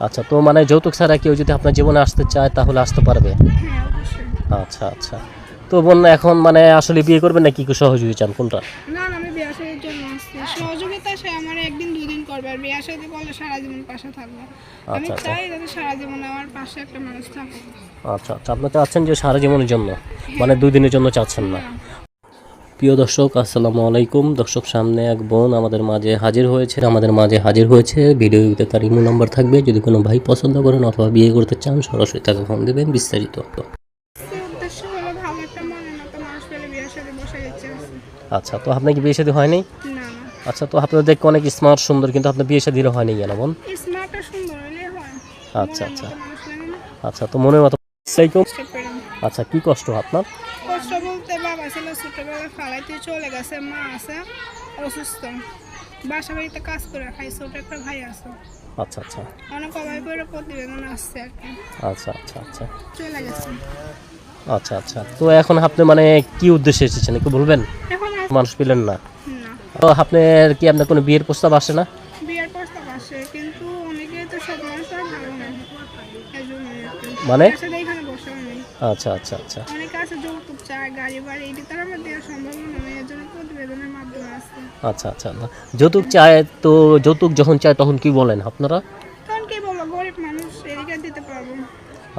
আচ্ছা তো মানে যৌতুক ছাড়া কেউ যদি আপনার জীবনে আসতে চায় তাহলে আসতে পারবে? হ্যাঁ আচ্ছা আচ্ছা। তো বোন এখন মানে আসলে বিয়ে করবেন নাকি কি সহযোগী চান? কোনটা? না না আমি বিয়ে শাদীর জন্য আসছি। সহযোগিতা সে আমার একদিন দুদিন করবে আর বিয়ে শাদী করলে সারা জীবন পাশে থাকবে। আমি আচ্ছা, আচ্ছা। চাই যাতে সারা জীবন আমার পাশে একটা মানুষ থাকে। আচ্ছা আচ্ছা। আপনি চাচ্ছেন যে সারা জীবনের জন্য মানে দুই দিনের জন্য চাচ্ছেন না। প্রিয় দর্শক আসসালামু আলাইকুম। দর্শক সামনে এক বোন আমাদের মাঝে হাজির হয়েছে। আমাদের মাঝে হাজির হয়েছে। ভিডিওতে তার ইমো নাম্বার থাকবে। যদি কোনো ভাই পছন্দ করেন অথবা বিয়ে করতে চান সরাসরি তাকে ফোন দেবেন বিস্তারিত। শাদী আচ্ছা তো আপনার কি বিয়ে শাদী হয়নি? আচ্ছা তো আপনার দেখতে অনেক স্মার্ট সুন্দর কিন্তু আপনার বিয়ে শাদীরও হয়নি কেন বোন? আচ্ছা আচ্ছা। আচ্ছা তো মনের মতো আচ্ছা কি কষ্ট আপনার? কষ্ট বলতে বাবা ছিল ছোটবেলায় ফালাইতে চলে গেছে মা আছে অসুস্থ। বাসা বাড়িতে কাজ করে খাই ছোট একটা ভাই আছে। আচ্ছা আচ্ছা। অনেক অভাব করে প্রতিবেদন আসছে আর কি। আচ্ছা আচ্ছা আচ্ছা। চলে গেছে। আচ্ছা আচ্ছা। তো এখন আপনি মানে কি উদ্দেশ্যে এসেছেন একটু বলবেন? এখন মানুষ পেলেন না। তো আপনার কি আপনার কোনো বিয়ের প্রস্তাব আসে না? বিয়ের প্রস্তাব আসে কিন্তু অনেকে তো সব মানুষ আর ভালো না। মানে? আচ্ছা আচ্ছা আচ্ছা। অনেকে আছে যৌতুক চায় গাড়ি বাড়ি এটি তারা আমার দেওয়া সম্ভব নয় এর জন্য প্রতিবেদনের মাধ্যমে আসছে। আচ্ছা আচ্ছা। যৌতুক চায় তো যৌতুক যখন চায় তখন কি বলেন আপনারা? তখন কি বলব গরিব মানুষ এদিকে দিতে পারব।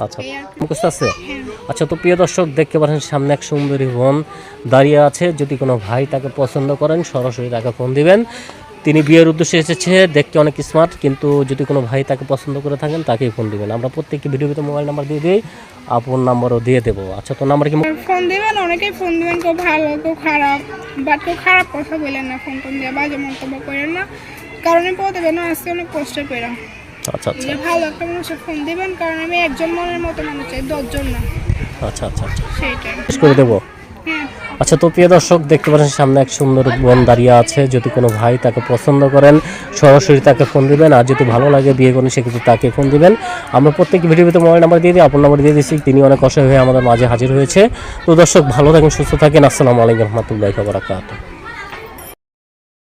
আচ্ছা। মুখস্থ আছে? হ্যাঁ। আচ্ছা তো প্রিয় দর্শক দেখতে পাচ্ছেন সামনে এক সুন্দরী বোন দাঁড়িয়ে আছে। যদি কোনো ভাই তাকে পছন্দ করেন সরাসরি তাকে ফোন দিবেন। তিনি বিয়ের উদ্দেশ্যে এসেছে দেখতে অনেক স্মার্ট কিন্তু যদি কোনো ভাই তাকে পছন্দ করে থাকেন তাকেই ফোন দিবেন। আমরা প্রত্যেককে ভিডিওতে মোবাইল নাম্বার দিয়ে দিই আপন নাম্বারও দিয়ে দেবো। আচ্ছা তো নাম্বার কি? ফোন দিবেন অনেকেই ফোন দিবেন কেউ ভালো কেউ খারাপ বাট কেউ খারাপ কথা বলেন না ফোন টোন দিয়ে বাজে মন্তব্য করেন না। কারণে কারণ আমি না আসছে অনেক কষ্ট পেলাম আচ্ছা আচ্ছা। ভালো একটা মানুষের ফোন দিবেন কারণ আমি একজন মনের মতো মানুষ চাই দশজন না। আচ্ছা আচ্ছা আচ্ছা। সেইটাই। শেষ করে দেবো। আচ্ছা তো প্রিয় দর্শক, দেখতে পাচ্ছেন সামনে এক সুন্দর বোন দাঁড়িয়ে আছে। যদি কোনো ভাই তাকে পছন্দ করেন, সরাসরি তাকে ফোন দিবেন। আর যদি ভালো লাগে বিয়ে করেন সেক্ষেত্রে তাকে ফোন দিবেন। আমরা প্রত্যেক ভিডিওতে মোবাইল নাম্বার দিয়ে দিই, আপনার নাম্বার দিয়ে দিচ্ছি তিনি অনেক অসহায় হয়ে আমাদের মাঝে হাজির হয়েছে। তো দর্শক, ভালো থাকেন, সুস্থ থাকেন। আসসালামু আলাইকুম রহমতুল্লাহ বারাকাতুহ।